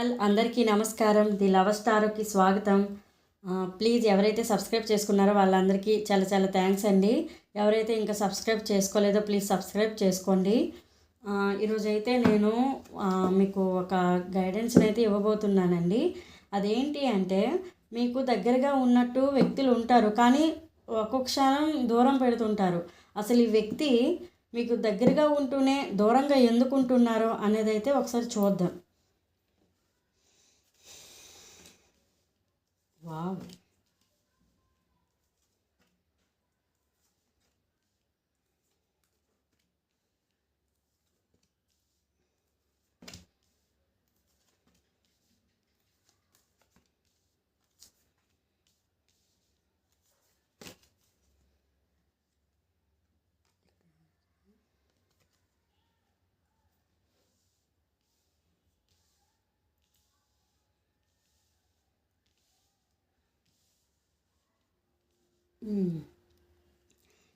All అందరికీ నమస్కారం. The love స్టార్కి స్వాగతం. ప్లీజ్ ఎవరైతే సబ్స్క్రైబ్ చేసుకున్నారో వాళ్ళందరికీ చాలా చాలా థ్యాంక్స్ అండి. ఎవరైతే ఇంకా సబ్స్క్రైబ్ చేసుకోలేదో ప్లీజ్ సబ్స్క్రైబ్ చేసుకోండి. ఈరోజైతే నేను మీకు ఒక గైడెన్స్ని అయితే ఇవ్వబోతున్నానండి. అదేంటి అంటే మీకు దగ్గరగా ఉన్నట్టు వ్యక్తులు ఉంటారు కానీ ఒక్కొక్క క్షణం దూరం పెడుతుంటారు. అసలు ఈ వ్యక్తి మీకు దగ్గరగా ఉంటూనే దూరంగా ఎందుకు ఉంటున్నారో అనేది అయితే ఒకసారి చూద్దాం. Wow.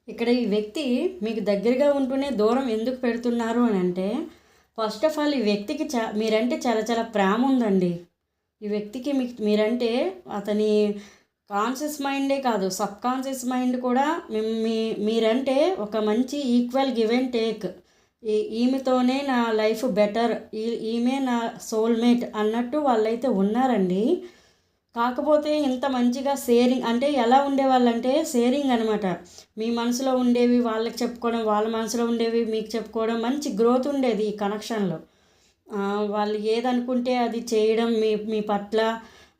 ఇక్కడ ఈ వ్యక్తి మీకు దగ్గరగా ఉంటూనే దూరం ఎందుకు పెడుతున్నారు అని అంటే ఫస్ట్ ఆఫ్ ఆల్ ఈ వ్యక్తికి చా మీరంటే చాలా చాలా ప్రేమ ఉందండి. ఈ వ్యక్తికి మీకు మీరంటే అతని కాన్షియస్ మైండే కాదు సబ్ కాన్షియస్ మైండ్ కూడా మీ మీరంటే ఒక మంచి ఈక్వల్ గివ్ అండ్ టేక్ ఈ ఈమెతోనే నా లైఫ్ బెటర్ ఈ ఈమె నా సోల్మేట్ అన్నట్టు వాళ్ళైతే ఉన్నారండి. కాకపోతే ఇంత మంచిగా షేరింగ్ అంటే ఎలా ఉండేవాళ్ళంటే షేరింగ్ అనమాట మీ మనసులో ఉండేవి వాళ్ళకి చెప్పుకోవడం వాళ్ళ మనసులో ఉండేవి మీకు చెప్పుకోవడం మంచి గ్రోత్ ఉండేది ఈ కనెక్షన్లో. వాళ్ళు ఏదనుకుంటే అది చేయడం మీ మీ పట్ల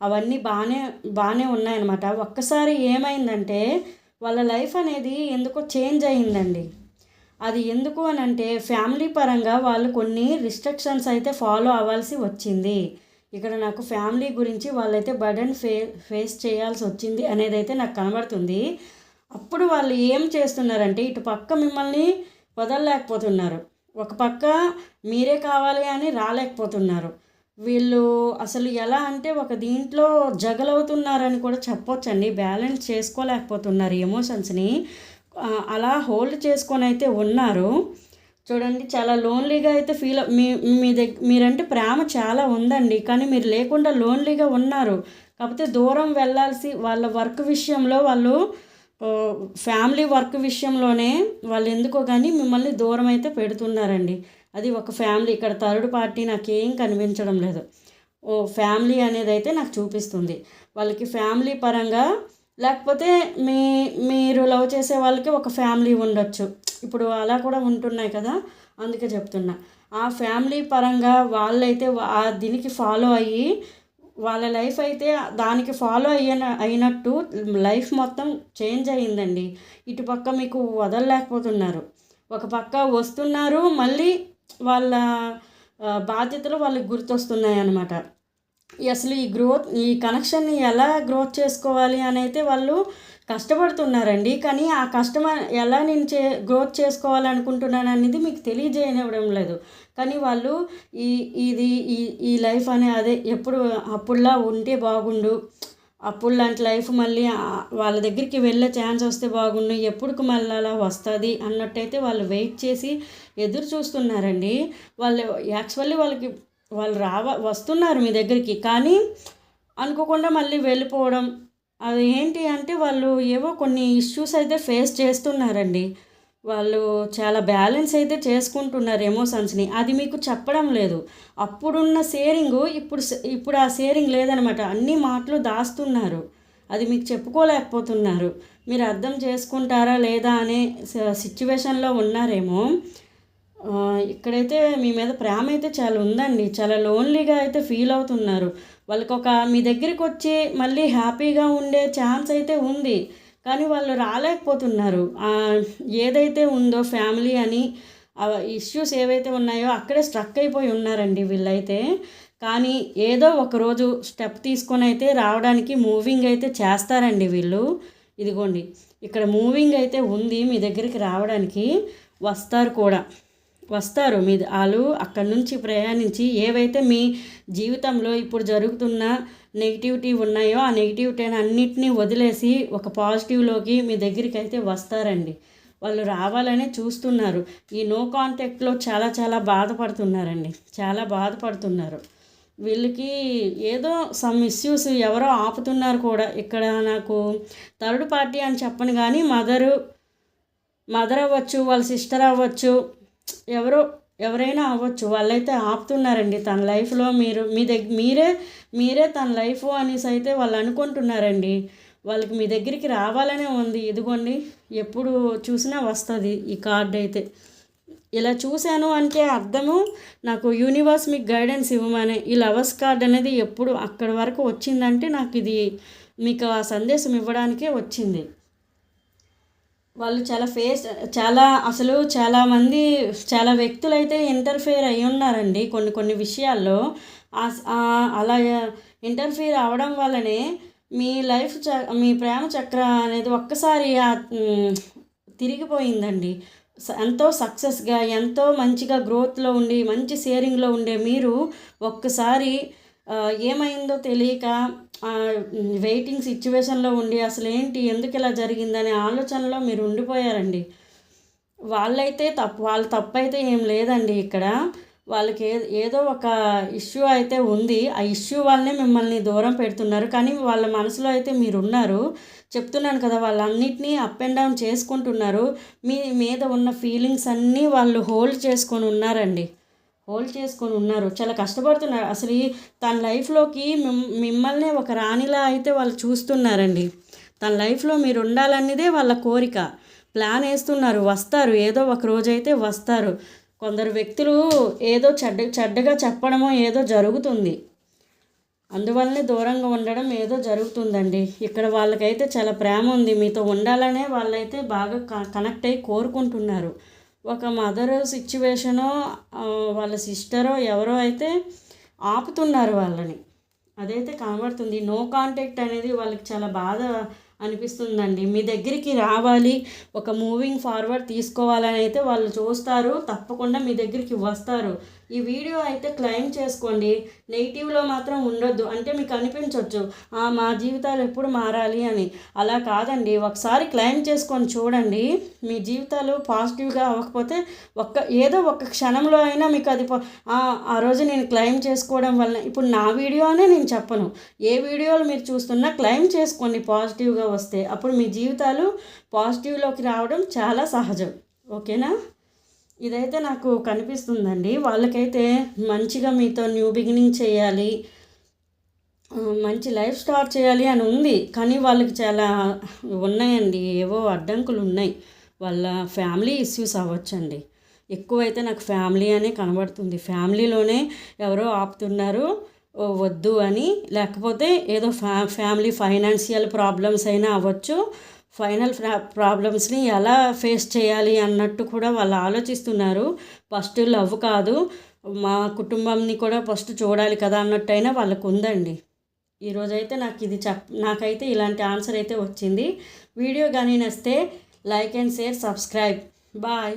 అవన్నీ బాగానే బాగానే ఉన్నాయన్నమాట. ఒక్కసారి ఏమైందంటే వాళ్ళ లైఫ్ అనేది ఎందుకో చేంజ్ అయిందండి అది ఎందుకు అని అంటే ఫ్యామిలీ పరంగా వాళ్ళు కొన్ని రిస్ట్రిక్షన్స్ అయితే ఫాలో అవ్వాల్సి వచ్చింది. ఇక్కడ నాకు ఫ్యామిలీ గురించి వాళ్ళైతే బర్డన్ ఫే ఫేస్ చేయాల్సి వచ్చింది అనేది అయితే నాకు కనబడుతుంది. అప్పుడు వాళ్ళు ఏం చేస్తున్నారంటే ఇటు పక్క మిమ్మల్ని వదలలేకపోతున్నారు. ఒక పక్క మీరే కావాలి అని రాలేకపోతున్నారు. వీళ్ళు అసలు ఎలా అంటే ఒక దీంట్లో జగలవుతున్నారని కూడా చెప్పొచ్చండి. బ్యాలెన్స్ చేసుకోలేకపోతున్నారు ఎమోషన్స్ని అలా హోల్డ్ చేసుకొని అయితే ఉన్నారు. చూడండి చాలా లోన్లీగా అయితే ఫీల్ మీ మీ దగ్గర మీరంటే ప్రేమ చాలా ఉందండి. కానీ మీరు లేకుండా లోన్లీగా ఉన్నారు. కాకపోతే దూరం వెళ్ళాల్సి వాళ్ళ వర్క్ విషయంలో వాళ్ళు ఫ్యామిలీ వర్క్ విషయంలోనే వాళ్ళు ఎందుకో కానీ మిమ్మల్ని దూరం అయితే పెడుతున్నారండి. అది ఒక ఫ్యామిలీ ఇక్కడ థర్డ్ పార్టీ నాకేం కనిపించడం లేదు. ఓ ఫ్యామిలీ అనేది అయితే నాకు చూపిస్తుంది. వాళ్ళకి ఫ్యామిలీ పరంగా లేకపోతే మీ మీరు లవ్ చేసే వాళ్ళకి ఒక ఫ్యామిలీ ఉండొచ్చు. ఇప్పుడు అలా కూడా ఉంటున్నాయి కదా అందుకే చెప్తున్నా. ఆ ఫ్యామిలీ పరంగా వాళ్ళైతే ఆ దీనికి ఫాలో అయ్యి వాళ్ళ లైఫ్ అయితే దానికి ఫాలో అయిన అయినట్టు లైఫ్ మొత్తం చేంజ్ అయ్యిందండి. ఇటుపక్క మీకు వదలలేకపోతున్నారు. ఒక పక్క వస్తున్నారు మళ్ళీ వాళ్ళ బాధ్యతలు వాళ్ళకి గుర్తొస్తున్నాయి అన్నమాట. అసలు ఈ గ్రోత్ ఈ కనెక్షన్ని ఎలా గ్రోత్ చేసుకోవాలి అని అయితే వాళ్ళు కష్టపడుతున్నారండి. కానీ ఆ కష్టం ఎలా నేను చే గ్రోత్ చేసుకోవాలనుకుంటున్నాను అనేది మీకు తెలియజేయనివ్వడం లేదు. కానీ వాళ్ళు ఈ ఇది ఈ ఈ లైఫ్ అనే అదే ఎప్పుడు అప్పుడులా ఉంటే బాగుండు. అప్పుడు లాంటి లైఫ్ మళ్ళీ వాళ్ళ దగ్గరికి వెళ్ళే ఛాన్స్ వస్తే బాగుండు. ఎప్పుడుకు మళ్ళీ అలా వస్తుంది అన్నట్టయితే వాళ్ళు వెయిట్ చేసి ఎదురు చూస్తున్నారండి. వాళ్ళు యాక్చువల్లీ వాళ్ళకి వాళ్ళు రావ వస్తున్నారు మీ దగ్గరికి. కానీ అనుకోకుండా మళ్ళీ వెళ్ళిపోవడం అది ఏంటి అంటే వాళ్ళు ఏవో కొన్ని ఇష్యూస్ అయితే ఫేస్ చేస్తున్నారండి. వాళ్ళు చాలా బ్యాలెన్స్ అయితే చేసుకుంటున్నారు ఎమోషన్స్ని అది మీకు చెప్పడం లేదు. అప్పుడున్న షేరింగ్ ఇప్పుడు ఇప్పుడు ఆ షేరింగ్ లేదనమాట. అన్ని మాటలు దాస్తున్నారు. అది మీకు చెప్పుకోలేకపోతున్నారు. మీరు అర్థం చేసుకుంటారా లేదా అనే సిచ్యువేషన్లో ఉన్నారేమో. ఇక్కడైతే మీ మీద ప్రేమ అయితే చాలా ఉందండి. చాలా లోన్లీగా అయితే ఫీల్ అవుతున్నారు. వాళ్ళకి ఒక మీ దగ్గరికి వచ్చి మళ్ళీ హ్యాపీగా ఉండే ఛాన్స్ అయితే ఉంది. కానీ వాళ్ళు రాలేకపోతున్నారు. ఏదైతే ఉందో ఫ్యామిలీ అని ఇష్యూస్ ఏవైతే ఉన్నాయో అక్కడే స్ట్రక్ అయిపోయి ఉన్నారండి వీళ్ళైతే. కానీ ఏదో ఒకరోజు స్టెప్ తీసుకొని అయితే రావడానికి మూవింగ్ అయితే చేస్తారండి వీళ్ళు. ఇదిగోండి ఇక్కడ మూవింగ్ అయితే ఉంది మీ దగ్గరికి రావడానికి. వస్తారు కూడా. వస్తారు. మీ వాళ్ళు అక్కడి నుంచి ప్రయాణించి ఏవైతే మీ జీవితంలో ఇప్పుడు జరుగుతున్న నెగిటివిటీ ఉన్నాయో ఆ నెగిటివిటీ అన్నిటినీ వదిలేసి ఒక పాజిటివ్లోకి మీ దగ్గరికి అయితే వస్తారండి. వాళ్ళు రావాలని చూస్తున్నారు. ఈ నో కాంటాక్ట్లో చాలా చాలా బాధపడుతున్నారండి. చాలా బాధపడుతున్నారు. వీళ్ళకి ఏదో సమ్ ఇష్యూస్ ఎవరో ఆపుతున్నారు కూడా. ఇక్కడ నాకు థర్డ్ పార్టీ అని చెప్పను కానీ మదరు మదర్ అవ్వచ్చు వాళ్ళ సిస్టర్ అవ్వచ్చు ఎవరో ఎవరైనా అవ్వచ్చు. వాళ్ళైతే ఆపుతున్నారండి తన లైఫ్లో. మీరు మీ దగ్గర మీరే మీరే తన లైఫ్ అనేసి అయితే వాళ్ళు అనుకుంటున్నారండి. వాళ్ళకి మీ దగ్గరికి రావాలనే ఉంది. ఇదిగోండి ఎప్పుడు చూసినా వస్తుంది ఈ కార్డ్ అయితే. ఇలా చూశాను అంటే అర్థము. నాకు యూనివర్స్ మీకు గైడెన్స్ ఇవ్వమని ఈ లవర్స్ కార్డ్ అనేది ఎప్పుడు అక్కడి వరకు వచ్చిందంటే నాకు ఇది మీకు ఆ సందేశం ఇవ్వడానికే వచ్చింది. వాళ్ళు చాలా ఫేస్ చాలా అసలు చాలామంది చాలా వ్యక్తులు అయితే ఇంటర్ఫియర్ అయి ఉన్నారండి కొన్ని కొన్ని విషయాల్లో. అలా ఇంటర్ఫియర్ అవడం వల్లనే మీ లైఫ్ చ మీ ప్రేమ చక్ర అనేది ఒక్కసారి తిరిగిపోయిందండి. ఎంతో సక్సెస్గా ఎంతో మంచిగా గ్రోత్లో ఉండి మంచి షేరింగ్లో ఉండే మీరు ఒక్కసారి ఏమైందో తెలియక వెయిటింగ్ సిచ్యువేషన్లో ఉండి అసలు ఏంటి ఎందుకు ఇలా జరిగిందనే ఆలోచనలో మీరు ఉండిపోయారండి. వాళ్ళైతే తప్పు వాళ్ళ తప్పు అయితే ఏం లేదండి ఇక్కడ. వాళ్ళకి ఏదో ఒక ఇష్యూ అయితే ఉంది. ఆ ఇష్యూ వల్లనే మిమ్మల్ని దూరం పెడుతున్నారు. కానీ వాళ్ళ మనసులో అయితే మీరు ఉన్నారు చెప్తున్నాను కదా వాళ్ళన్నిటినీ అప్ అండ్ డౌన్ చేసుకుంటున్నారు. మీ మీద ఉన్న ఫీలింగ్స్ అన్నీ వాళ్ళు హోల్డ్ చేసుకొని ఉన్నారండి. హోల్డ్ చేసుకొని ఉన్నారు. చాలా కష్టపడుతున్నారు. అసలు తన లైఫ్లోకి మిమ్మల్ని ఒక రాణిలా అయితే వాళ్ళు చూస్తున్నారండి. తన లైఫ్లో మీరు ఉండాలన్నదే వాళ్ళ కోరిక. ప్లాన్ వేస్తున్నారు. వస్తారు. ఏదో ఒక రోజైతే వస్తారు. కొందరు వ్యక్తులు ఏదో చెడ్డ చెడ్డగా చెప్పడమో ఏదో జరుగుతుంది. అందువల్లనే దూరంగా ఉండడం ఏదో జరుగుతుందండి. ఇక్కడ వాళ్ళకైతే చాలా ప్రేమ ఉంది. మీతో ఉండాలనే వాళ్ళైతే బాగా కనెక్ట్ అయ్యి కోరుకుంటున్నారు. ఒక మదర్ సిచ్యువేషనో వాళ్ళ సిస్టరో ఎవరో అయితే ఆపుతున్నారు వాళ్ళని. అదైతే కనబడుతుంది. నో కాంటాక్ట్ అనేది వాళ్ళకి చాలా బాధ అనిపిస్తుందండి. మీ దగ్గరికి రావాలి ఒక మూవింగ్ ఫార్వర్డ్ తీసుకోవాలని అయితే వాళ్ళు చూస్తారు. తప్పకుండా మీ దగ్గరికి వస్తారు. ఈ వీడియో అయితే క్లైమ్ చేసుకోండి. నెగిటివ్లో మాత్రం ఉండొద్దు. అంటే మీకు అనిపించవచ్చు మా జీవితాలు ఎప్పుడు మారాలి అని. అలా కాదండి. ఒకసారి క్లైమ్ చేసుకొని చూడండి. మీ జీవితాలు పాజిటివ్గా అవ్వకపోతే ఒక్క ఏదో ఒక క్షణంలో అయినా మీకు అది ఆ రోజు నేను క్లైమ్ చేసుకోవడం వలన ఇప్పుడు నా వీడియో అనే నేను చెప్పను. ఏ వీడియోలు మీరు చూస్తున్నా క్లైమ్ చేసుకోండి పాజిటివ్గా వస్తే. అప్పుడు మీ జీవితాలు పాజిటివ్లోకి రావడం చాలా సహజం. ఓకేనా? ఇదైతే నాకు కనిపిస్తుందండి. వాళ్ళకైతే మంచిగా మీతో న్యూ బిగినింగ్ చేయాలి. మంచి లైఫ్ స్టార్ట్ చేయాలి అని ఉంది. కానీ వాళ్ళకి చాలా ఉన్నాయండి. ఏవో అడ్డంకులు ఉన్నాయి. వాళ్ళ ఫ్యామిలీ ఇష్యూస్ అవ్వచ్చండి. ఎక్కువైతే నాకు ఫ్యామిలీ అనే కనబడుతుంది. ఫ్యామిలీలోనే ఎవరో ఆపుతున్నారు. వద్దు అని. లేకపోతే ఏదో ఫ్యా ఫ్యామిలీ ఫైనాన్షియల్ ప్రాబ్లమ్స్ అయినా అవ్వచ్చు. ఫైనల్ ప్రాబ్లమ్స్ని ఎలా ఫేస్ చేయాలి అన్నట్టు కూడా వాళ్ళు ఆలోచిస్తున్నారు. ఫస్ట్ లవ్ కాదు మా కుటుంబంని కూడా ఫస్ట్ చూడాలి కదా అన్నట్టయినా వాళ్ళకు ఉందండి. ఈరోజైతే నాకు ఇది చెప్ నాకైతే ఇలాంటి ఆన్సర్ అయితే వచ్చింది. వీడియో కానీ నస్తే like and share subscribe. Bye.